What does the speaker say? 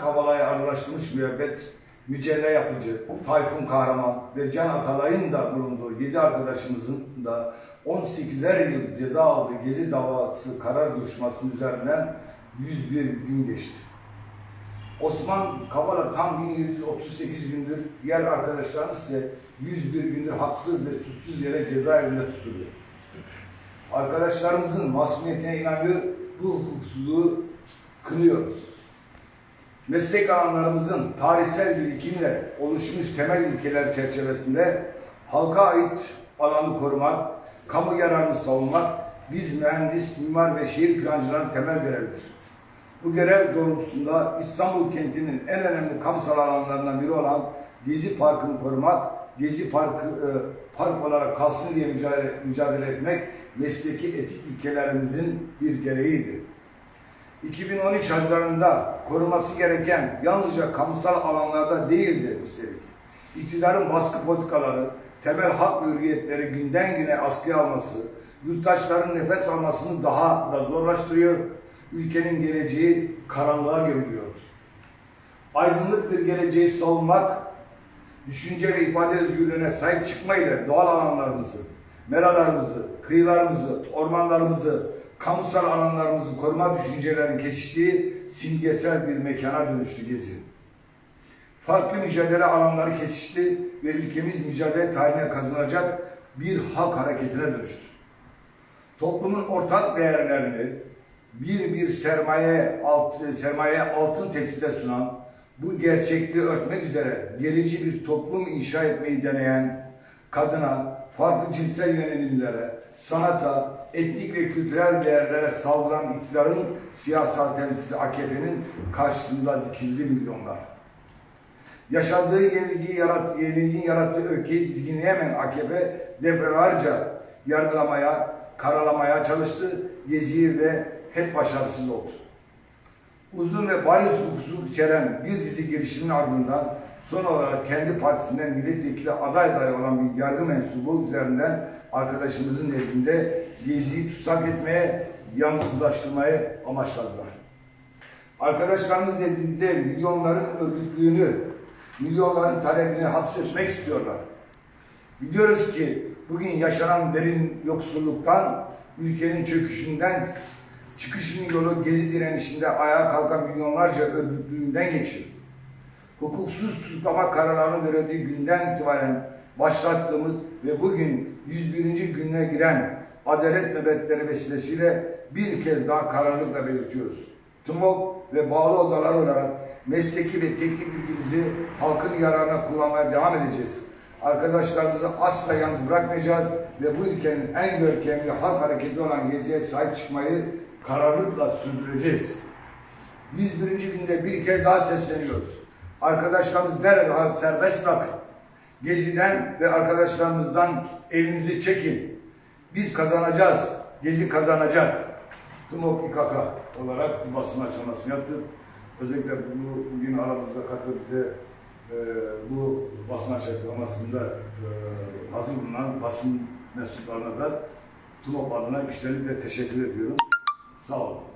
Kavala'yı araştırmış müebbet, Mücella Yapıcı, Tayfun Kahraman ve Can Atalay'ın da bulunduğu 7 arkadaşımızın da 18'er yıl ceza aldığı Gezi davası karar duruşmasının üzerinden 101 gün geçti. Osman Kavala tam 1738 gündür, diğer arkadaşlarımız ise 101 gündür haksız ve suçsuz yere cezaevinde tutuluyor. Arkadaşlarımızın masumiyetine inanıyor, bu hukuksuzluğu kınıyoruz. Meslek alanlarımızın tarihsel birikimle oluşmuş temel ilkeler çerçevesinde halka ait alanı korumak, kamu yararını savunmak, biz mühendis, mimar ve şehir plancıların temel görevidir. Bu görev doğrultusunda İstanbul kentinin en önemli kamusal alanlarından biri olan Gezi Parkı'nı korumak, Gezi Parkı e, park olarak kalsın diye mücadele, mücadele etmek mesleki etik ilkelerimizin bir gereğiydi. 2013 Haziran'ında koruması gereken yalnızca kamusal alanlarda değildi üstelik. İktidarın baskı politikaları, temel hak ve hürriyetleri günden güne askıya alması, yurttaşların nefes almasını daha da zorlaştırıyor, ülkenin geleceği karanlığa gömülüyor. Aydınlık bir geleceği savunmak, düşünce ve ifade özgürlüğüne sahip çıkmayla doğal alanlarımızı, meralarımızı, kıyılarımızı, ormanlarımızı, kamusal alanlarımızı koruma düşüncelerinin kesiştiği simgesel bir mekana dönüştü Gezi. Farklı mücadele alanları kesişti ve ülkemiz mücadele tarihine kazanacak bir halk hareketine dönüştü. Toplumun ortak değerlerini bir bir sermaye alt, sermaye altın tekstilde sunan bu gerçekliği örtmek üzere gerici bir toplum inşa etmeyi deneyen kadına, farklı cinsel yönelimlere, sanata, etnik ve kültürel değerlere saldıran iktidarın siyasal temsilcisi AKP'nin karşısında dikildi milyonlar. Yaşadığı yenilgiyi yarat, yenilginin yarattığı öfkeyi dizginleyemeyen AKP defalarca yargılamaya, karalamaya çalıştı, geziyi ve hep başarısız oldu. Uzun ve bariz hukuksuzluk içeren bir dizi girişimin ardından son olarak kendi partisinden milletvekili aday adayı olan bir yargı mensubu üzerinden arkadaşımızın nezdinde geziyi tutsak etmeye, yalnızlaştırmayı amaçladılar. Arkadaşlarımız nezdinde milyonların örgütlüğünü, milyonların talebini hapsetmek istiyorlar. Biliyoruz ki bugün yaşanan derin yoksulluktan, ülkenin çöküşünden, çıkışın yolu gezi direnişinde ayağa kalkan milyonlarca örgütlüğünden geçiyor. Hukuksuz tutuklama kararlarının verildiği günden itibaren başlattığımız ve bugün 101. gününe giren adalet nöbetleri vesilesiyle bir kez daha kararlılıkla belirtiyoruz. TMOB ve bağlı odalar olarak mesleki ve teknik bilgimizi halkın yararına kullanmaya devam edeceğiz. Arkadaşlarımızı asla yalnız bırakmayacağız ve bu ülkenin en görkemli halk hareketi olan Gezi'ye sahip çıkmayı kararlılıkla sürdüreceğiz. 101. günde bir kez daha sesleniyoruz. Arkadaşlarımız derhal serbest bırakın. Gezi'den ve arkadaşlarımızdan elinizi çekin. Biz kazanacağız. Gezi kazanacak. TMOK İKK olarak bir basın açıklaması yaptı. Özellikle bu, bugün aramızda katılıp bize e, bu basın açıklamasında e, hazır bulunan basın mensuplarına da TMOK adına içtenlikle teşekkür ediyorum. Sağ olun.